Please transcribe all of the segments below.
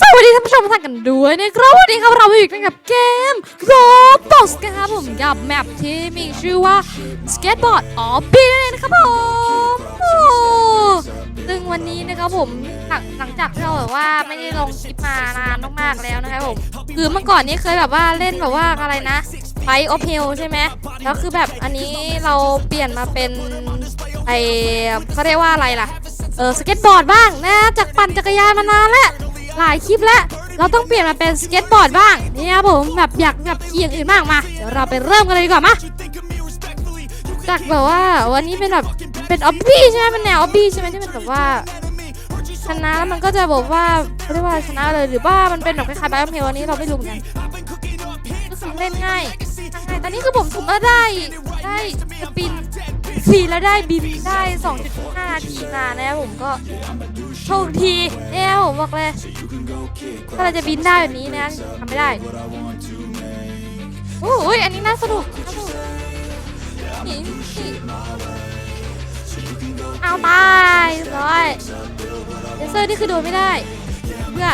สวัสดีท่านผู้ชมทุกท่านกันด้วยนะครับวันนี้ครับเราอยู่กันกับเกม Roblox นะครับผมกับแมปที่มีชื่อว่า Skateboard of b i l นะครับผมโอ้ซึ่งวันนี้นะครับผมหลังหลังจากที่เราแบบว่าไม่ได้ลงคลิปมานานมากๆแล้วนะครับผมคือเมื่อก่อนนี้เคยแบบว่าเล่นแบบว่าอะไรนะไฟโอเพลใช่ไหมแล้วคือแบบอันนี้เราเปลี่ยนมาเป็นไอเขาเรียกว่าอะไรล่ะเออสเก็ตบอร์ดบ้างนะจากปั่นจักรยานมานานแล้ว หลายคลิปแล้ว เราต้องเปลี่ยนมาเป็นสเก็ตบอร์ดบ้างนี่ครับผมแบบอยากแบบขี่อย่างอื่นบ้างมาเดี๋ยวเราไปเริ่มกันเลยดีกว่ามาจากแบบว่าวันนี้เป็นแบบเป็นออบบี้ใช่ไหมเป็นแนวออบบี้ใช่ไหมที่มันแบบว่าชนะแล้วมันก็จะบอกว่าเรียกว่าชนะเลยหรือว่ามันเป็นแบบคล้ายๆไบโอเพลวันนี้เราไม่รู้เหมือนกันก็คือเล่นง่ายง่ายตอนนี้คือผมสุ่มมาได้ได้สปินฟรีแล้วได้บินได้ 2.5นาทีมานะครับผมก็โชคดี ผมบอกเลยถ้าเราจะบินได้แบบนี้นะทำไม่ได้โอ้ยอันนี้น่าสนุกนี่นี่เอาตายร้อยเลเซอร์นี่คือโดนไม่ได้เพื่อ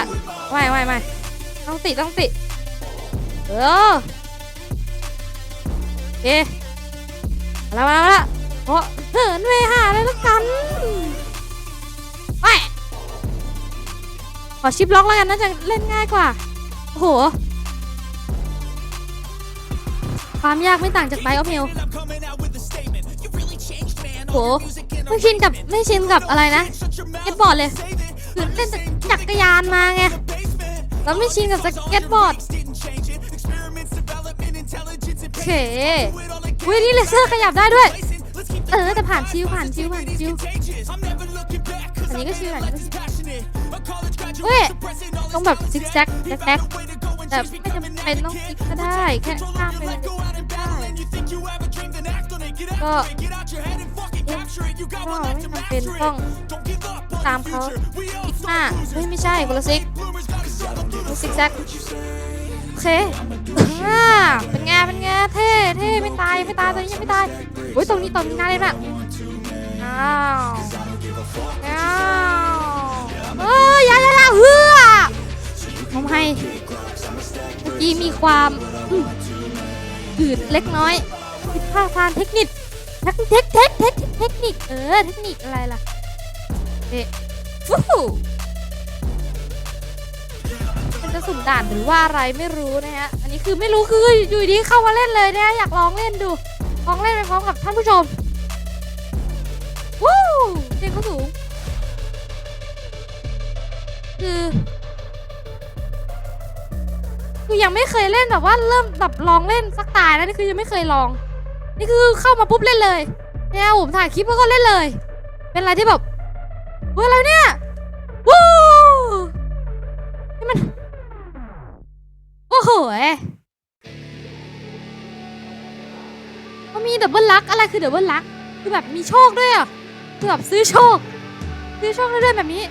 ไม่ไม่ไม่ต้องติดต้องติดเออโอเคมาแล้วมาแล้วมาแล้วโอ้เหินไปหาเลยแล้วกัน ขอชิปล็อกแล้วกันน่าจะเล่นง่ายกว่า โอ้โห ความยากไม่ต่างจากไบออฟเฮลโหไม่ชินกับไม่ชินกับอะไรนะสเก็ตบอร์ดเลยคือเล่นจักรยานมาไงแล้วไม่ชินกับสเก็ตบอร์ดโอเควินี่เลเซอร์ขยับได้ด้วย เออแต่ผ่านชิวผ่านชิวผ่านชิว อันนี้ก็ชิวอันนี้ก็ชิวเว้ยต้องแบบซิกแซกแซกแต่ไม่จำเป็นต้องซิกก็ได้แค่ข้ามไปเลยก็ได้ก็เอ๊ะก็ไม่จำเป็นต้องตามเขาซิกหน้าเฮ้ยไม่ใช่คนละซิกต้องซิกแซกโอเคอ่าเป็นไงเป็นไงเท่เท่ไม่ตายไม่ตายตอนนี้ยังไม่ตายโอ้ยตรงนี้ตรงนี้น่าเล่นมากอ้าวอ้า กี้มีความอืมหืดเล็กน้อยผิดพลาดทางเทคนิคเทคเทคเทคเทคเทคนิคเออเทคนิคอะไรล่ะเอ๊ะฟู้มันจะสุ่มด่านหรือว่าอะไรไม่รู้นะฮะ อันนี้คือไม่รู้คืออยู่ดีเข้ามาเล่นเลยนะฮะอยากลองเล่นดูลองเล่นไปพร้อมกับท่านผู้ชมวู้เด็กเขาสูง ยังไม่เคยเล่นแบบว่าเริ่มแบบลองเล่นสักตายแล้วนี่คือยังไม่เคยลอง นี่คือเข้ามาปุ๊บเล่นเลยเนี่ยผมถ่ายคลิปแล้วก็เล่นเลย เป็นอะไรที่แบบเฮ้ยอะไรเนี่ยวู้นี่มันโอ้โหเอ้ยมันมีดับเบิลลักอะไรคือดับเบิลลักคือแบบมีโชคด้วยอะคือแบบซื้อโชคซื้อโชคได้ด้วยแบบนี้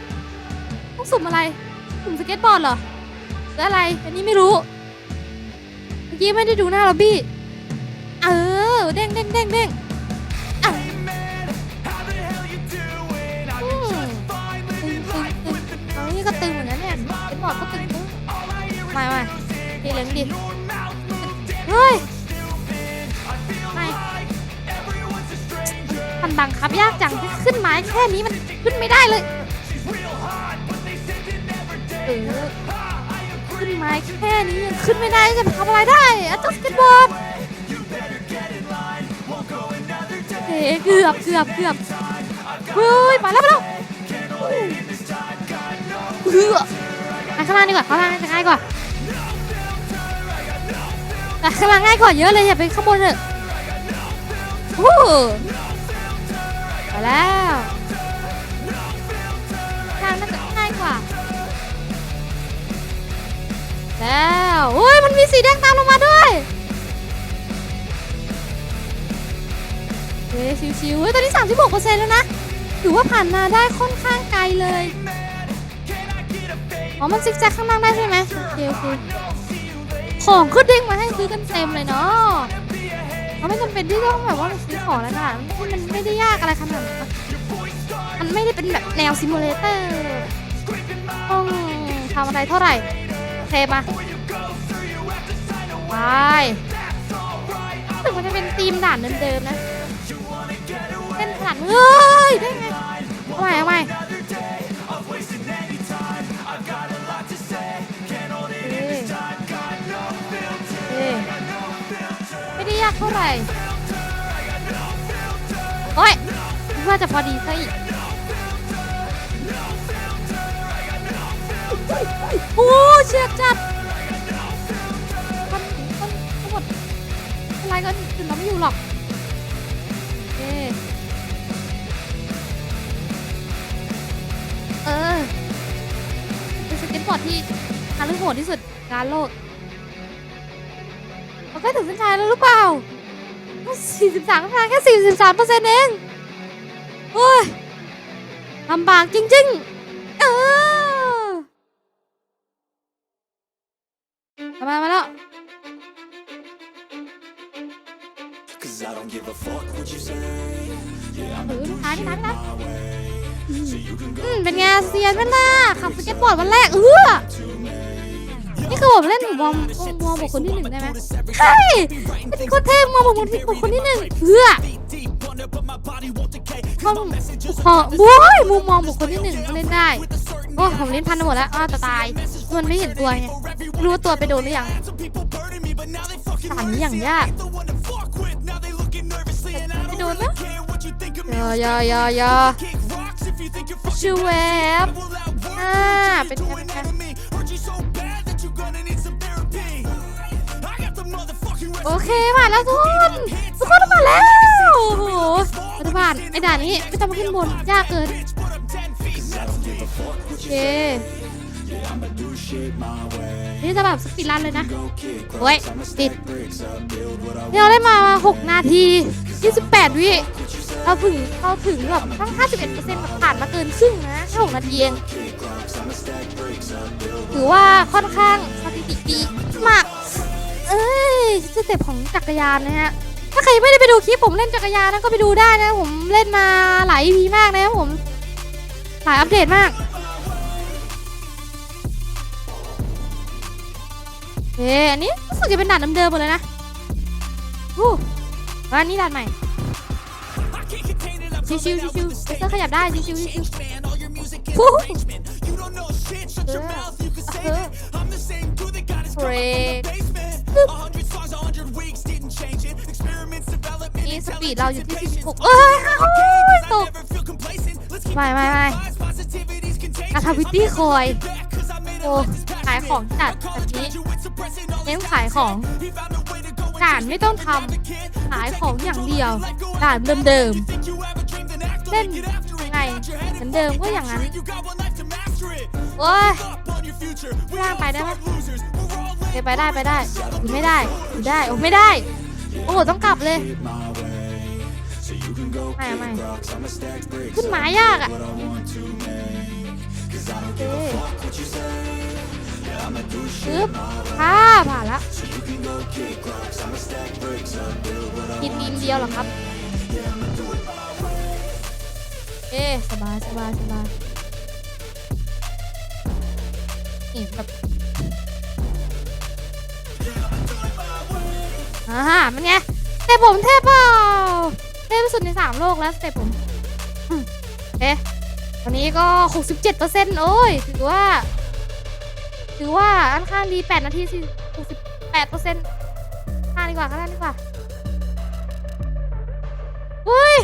ต้องสุ่มอะไรสุ่มสเก็ตบอร์ดเหรอหรืออะไร อันนี้ไม่รู้ กี้ไม่ได้ดูหน้าล็อบบี้ เออเด้งเด้งเด้งเด้งอืมตึงตึงตึงเอานี่ก็ตึงเหมือนกันเนี่ยเก็ตบอดก็ตึงตึงมามาดีเหลืองดิเฮ้ยไม่มันบังคับยากจังขึ้นไม้แค่นี้มันขึ้นไม่ได้เลยเออ ไม้แค่นี้ยังขึ้นไม่ได้จะทำอะไรได้อะจัสเก็ตบอร์ดเฮ้เกือบเกือบเกือบเฮ้ยมาแล้วมาแล้วเกือบไปข้างล่างดีกว่าข้างล่างจะง่ายกว่าแต่ข้างล่างง่ายกว่าเยอะเลยอย่าไปข้างบนเถอะไปแล้ว แล้วโอ้ยมันมีสีแดงตามลงมาด้วยเฮ้ยชิวๆเฮ้ยตอนนี้ 36%แล้วนะถือว่าผ่านมาได้ค่อนข้างไกลเลย อ๋อ มันซิกแซกข้างล่างได้ใช่ไหมโอเคโอเคของก็เด้งมาให้ซื้อกันเต็มเลยเนาะเราไม่จำเป็นที่ต้องแบบว่าไปซื้อของแล้วนะมันไม่ได้ยากอะไรขนาดนั้นมันไม่ได้เป็นแบบแนวซิมูเลเตอร์ต้องทำอะไรเท่าไหร่ เคมาไปรู้สึกมันจะเป็นธีมด่านเดิมๆนะเป็นด่านเฮ้ยได้ไงเอาใหม่เอาใหม่ยเอ้ยไม่ได้ยากเท่าไหร่โอ้ยว่าจะพอดีซะอีก โอ้เฉียดจัดมันมันทั้งหมดอะไรก็ถึงเราไม่อยู่หรอกเอเออเป็นสเก็ตบอร์ดที่ฮารุโหดที่สุดการโลกเราใกล้ถึงเส้นชัยแล้วหรือเปล่า43คะแนนแค่43เปอร์เซ็นต์เองโอ้ยลำบากจริง ๆ เออ มามาแล้ว Cause I don't give a fuck what you say. Yeah, I'm ถือ gonna do ท้าย shit ท้ายท้าย my way. So you can go อืมเป็นไงเซียนเป็นล่ะขับสเก็ตบอร์ดวันแรกเออนี่คือผมเล่นวอร์มวอร์มบอกคนที่หนึ่งได้ไหมใช่เป็นโคตรเท่มองบอกคนที่คนที่หนึ่งเพื่อมองขอโว้ยมุมมองบุคคลที่หนึ่งก็เล่นได้ โอ้ผมเล่นพันไปหมดแล้วอ้าวจะตายมันไม่เห็นตัวไงรู้ว่าตัวไปโดนหรือยังด่านนี้อย่างยากไม่โดนนะอย่าอย่าอย่าอยชูแวบอ่าเป็นไงเป็นไงโอเคผ่านแล้วทุกคนทุกคนผ่าแล้วโอ้โหรัฐบาลไอ้ด่านนี้ไม่ต้องมาขึ้นบนยากเกิน โอเคนี่จะแบบสปีดรันเลยนะโอ้ยติดเนี่เราได้มา 6 นาที 28 วิ เราถึงเราถึงแบบตั้ง 51เปอร์เซ็นต์ผ่านมาเกินครึ่งนะแค่6นาทีเอง ถือว่าค่อนข้างสถิติดีมาก เอ้ยสเต็ปของจักรยานนะฮะ ถ้าใครไม่ได้ไปดูคลิปผมเล่นจักรยานนะก็ไปดูได้นะ ผมเล่นมาหลาย EP มากนะผม หลายอัปเดตมากเอ้อันนี้รู้สึกจะเป็นด่านเดิมๆหมดเลยนะอู้อันนี้ด่านใหม่ชิวๆชิวๆชิวๆเซอร์ขยับได้ ชิวๆชิวๆฟู้เออเออเบรกนี่สปีดเราอยู่ที่ 16เอ้ยโอ้ยตก ไม่ไม่ไม่อาทาวิตี้คอย โอ้ขายของจัดแบบนี้เน้นขายของด่านไม่ต้องทำขายของอย่างเดียวด่านเดิมๆเล่นยังไงเหมือนเดิมก็อย่างนั้นโอ้ยล่างไปได้ไหมโอเคไปได้ไปได้ไม่ได้ ได้โอ้ไม่ได้ โอ้ต้องกลับเลย ไม่ไม่ขึ้นหมายากอะโอเคปึ๊บผ่าผ่านละกินนินเดียวเหรอครับ เอ๊ะสบายสบายสบายนี่แบบอ่ามันไงเตะผมเทพเปล่า เท่สุดในสามโลกแล้วเตะผมเอ๊ะตอนนี้ก็ 67%โอ้ย ถือว่า ถือว่าอันข้างดี 8 นาทีสิ68%ข้างดีกว่าข้างดีกว่าเฮ้ย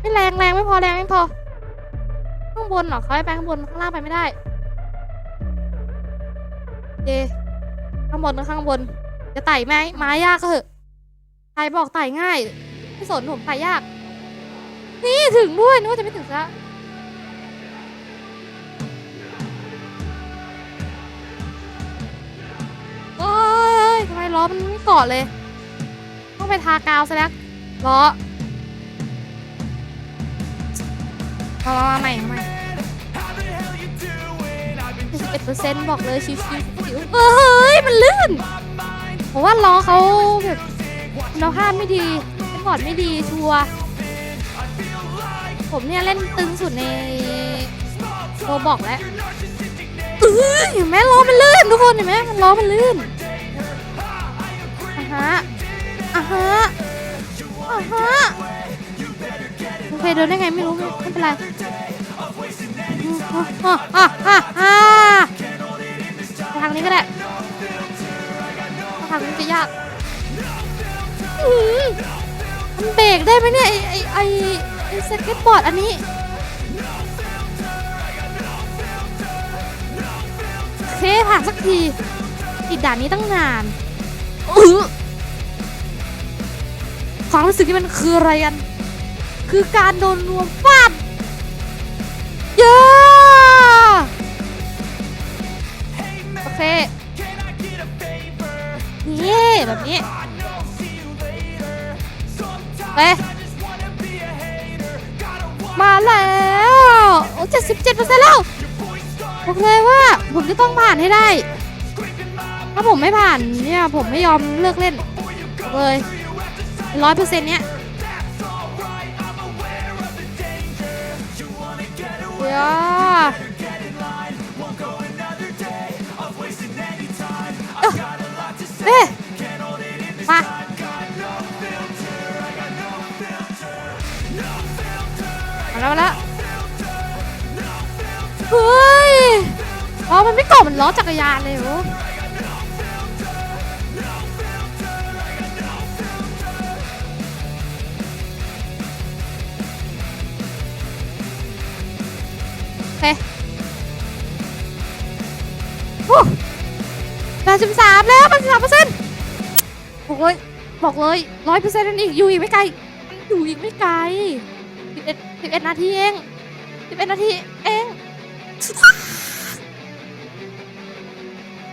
ไม่แรงแรงไม่พอแรงไม่พอ ข้างบนเหรอเขาให้ไปข้างบนข้างล่างไปไม่ได้เอะข้างบนข้างบน จะไต่ไหมไม้ยากก็เถอะไต่บอกไต่ง่าย ไม่สนผมไต่ยาก นี่ถึงด้วยนึกว่าจะไม่ถึงซะโอ้ยทำไมล้อมันไม่เกาะเลย ต้องไปทากาวซะแล้วล้อมามามาใหม่มาใหม่สิบเปอร์เซ็นต์บอกเลยชิวๆเอ้ย มันลื่นผมว่าล้อเขาแบบเราภาพไม่ดี เป็นบอร์ดไม่ดีชัวร์ผมเนี่ยเล่นตึงสุดในโรบอกแล้วเออเห็นไหมล้อมันลื่นทุกคนเห็นไหมมันล้อมันลื่นอะฮะอะฮะอะฮะโอเคเดินได้ไงไม่รู้ไม่เป็นไรอะอะอะอะไปทางนี้ก็ได้ทางนี้จะยาก เบรกได้ไหมเนี่ย ไอไอไอไอสเก็ตบอร์ดอันนี้ เคผ่านสักที ติดด่านนี้ตั้งนานอื้อความรู้สึกที่มันคืออะไรกัน คือการโดนรวมฟาดเยอะโอเคนี่แบบนี้ ไปมาแล้วโอ้เจ็ดสิบเจ็ดเปอร์เซ็นต์แล้วบอกเลยว่าผมจะต้องผ่านให้ได้ ถ้าผมไม่ผ่านเนี่ยผมไม่ยอมเลิกเล่นบอกเลยร้อยเปอร์เซ็นต์เนี้ยเดี๋ยว มันล้อจักรยานเลยเหรอโอเคโอ้แปดสิบสามแล้วแปดสิบสามเปอร์เซ็นต์บอกเลยบอกเลยร้อยเปอร์เซ็นต์นั่นอีกอยู่อีกไม่ไกลอยู่อีกไม่ไกลสิบเอ็ดสิบเอ็ดนาทีเองสิบเอ็ดนาทีเอง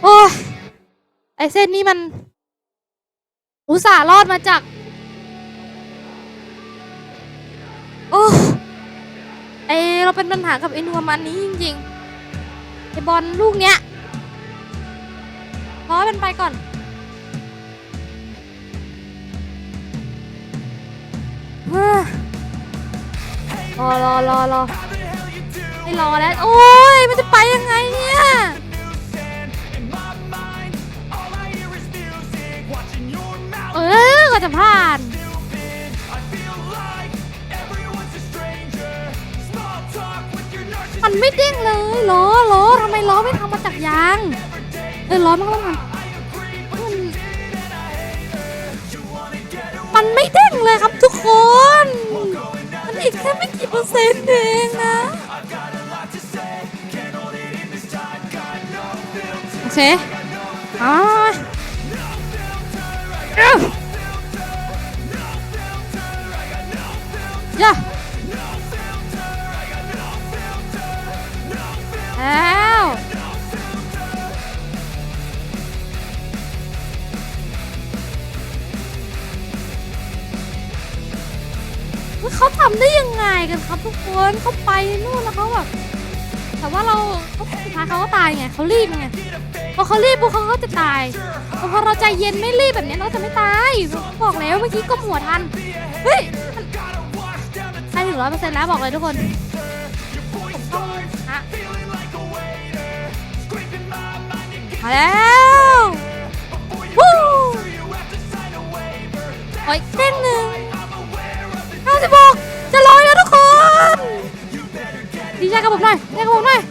โอ้ยไอเส้นนี้มัน อุตส่าห์รอดมาจาก โอ้ไอเราเป็นปัญหากับไอนัวมันนี้จริงๆไอบอลลูกเนี้ยรอมันไปก่อน รอรอรอรอไม่รอแล้ว โอ้ย มันจะไปยังไงเนี่ย จะผ่านมันไม่เด้งเลยล้อล้อทำไมล้อไม่ทำมาจากยางเออล้อมันก็ต้องทำมันมันไม่เด้งเลยครับทุกคน มันอีกแค่ไม่กี่เปอร์เซ็นต์เองนะโอเคอ่าเอ้ ย่าแล้วเขาทำได้ยังไงกันครับทุกคนเขาไปนู่นแล้วเขาแบบแต่ว่าเราสุดท้ายเขาก็ตายไงเขารีบไงพอเขารีบปุ๊บเขาก็จะตายแต่พอเราใจเย็นไม่รีบแบบนี้เราจะไม่ตายบอกแล้วเมื่อกี้ก้มหัวทันเฮ้ย ร้อยเปอร์เซ็นต์แล้วบอกเลยทุกคนผมต้องฮะมาแล้ววู้โอ้ยเต้นหนึ่งห้าสิบหกจะร้อยแล้วทุกคน ดีใจกับผมหน่อยดีใจกับผมหน่อย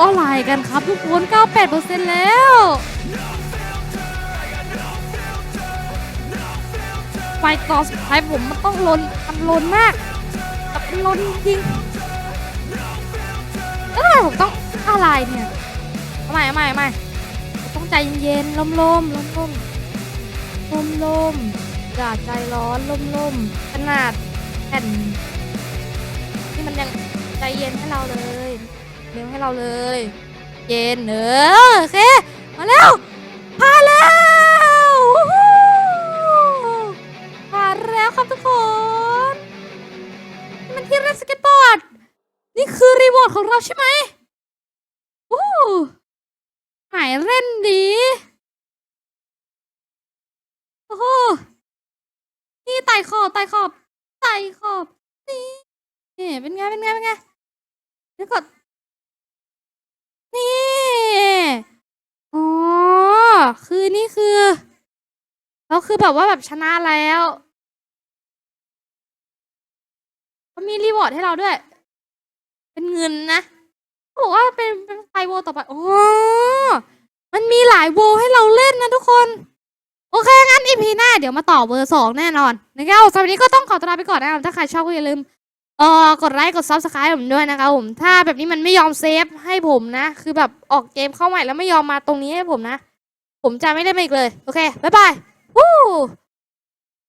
อะไรกันครับทุกคน 98%แล้ว ไฟต่อสุดท้ายผมมันต้องลนมันลนมากแบบมันลนจริงแล้วทำไมผมต้องอะไรเนี่ยทำไมทำไมทำไมผมต้องใจเย็นๆลมๆลมๆลมๆลมๆอย่าใจร้อนลมๆขนาดแผ่นนี่มันยังใจเย็นให้เราเลยเร็วให้เราเลย เย็นเออโอเคมาแล้ว แล้วครับทุกคนนี่มันที่เล่นสเก็ตบอร์ด นี่คือรีวอร์ดของเราใช่ไหมโอ้หายเล่นดีโอ้โหนี่ไต่ขอบไต่ขอบไต่ขอบนี่นี่เป็นไงเป็นไงเป็นไงเดี๋ยวกดนี่อ๋อคือนี่คือเราคือแบบว่าแบบชนะแล้ว มีรีวอร์ดให้เราด้วย เป็นเงินนะเขาบอกว่าเป็นเป็นไฟโวต่อไปอ๋อมันมีหลายโวให้เราเล่นนะทุกคน โอเค งั้นอีพีหน้าเดี๋ยวมาต่อเบอร์สองแน่นอนนะครับสำหรับนี้ก็ต้องขอตัวลาไปก่อนนะครับ ถ้าใครชอบก็อย่าลืมเอ่อกดไลค์กดซับสไครต์ผมด้วยนะครับผม ถ้าแบบนี้มันไม่ยอมเซฟให้ผมนะ คือแบบออกเกมเข้าใหม่แล้วไม่ยอมมาตรงนี้ให้ผมนะ ผมจะไม่เล่นมาอีกเลย โอเค บ๊ายบายวู้